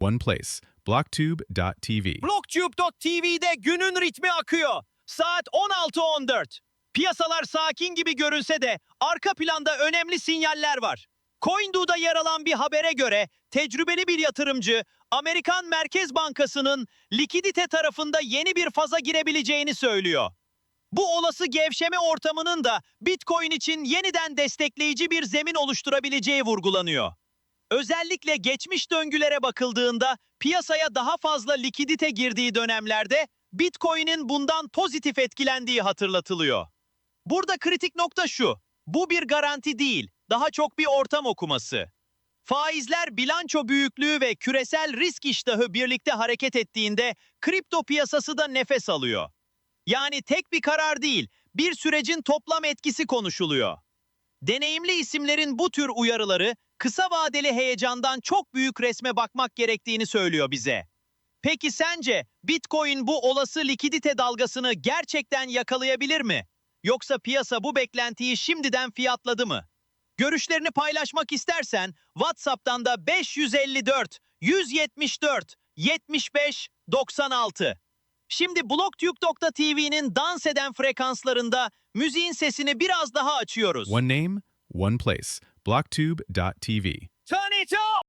one place. Blocktube.tv. Blocktube.tv'de günün ritmi akıyor. Saat 16.14. Piyasalar sakin gibi görünse de arka planda önemli sinyaller var. CoinDo'da yer alan bir habere göre tecrübeli bir yatırımcı Amerikan Merkez Bankası'nın likidite tarafında yeni bir faza girebileceğini söylüyor. Bu olası gevşeme ortamının da Bitcoin için yeniden destekleyici bir zemin oluşturabileceği vurgulanıyor. Özellikle geçmiş döngülere bakıldığında piyasaya daha fazla likidite girdiği dönemlerde Bitcoin'in bundan pozitif etkilendiği hatırlatılıyor. Burada kritik nokta şu. Bu bir garanti değil, daha çok bir ortam okuması. Faizler bilanço büyüklüğü ve küresel risk iştahı birlikte hareket ettiğinde kripto piyasası da nefes alıyor. Yani tek bir karar değil, bir sürecin toplam etkisi konuşuluyor. Deneyimli isimlerin bu tür uyarıları kısa vadeli heyecandan çok büyük resme bakmak gerektiğini söylüyor bize. Peki sence Bitcoin bu olası likidite dalgasını gerçekten yakalayabilir mi? Yoksa piyasa bu beklentiyi şimdiden fiyatladı mı? Görüşlerini paylaşmak istersen WhatsApp'tan da 554 174 75 96. Şimdi Blocktube.tv'nin dans eden frekanslarında müziğin sesini biraz daha açıyoruz. One name, one place. Blocktube.tv. Turn it up!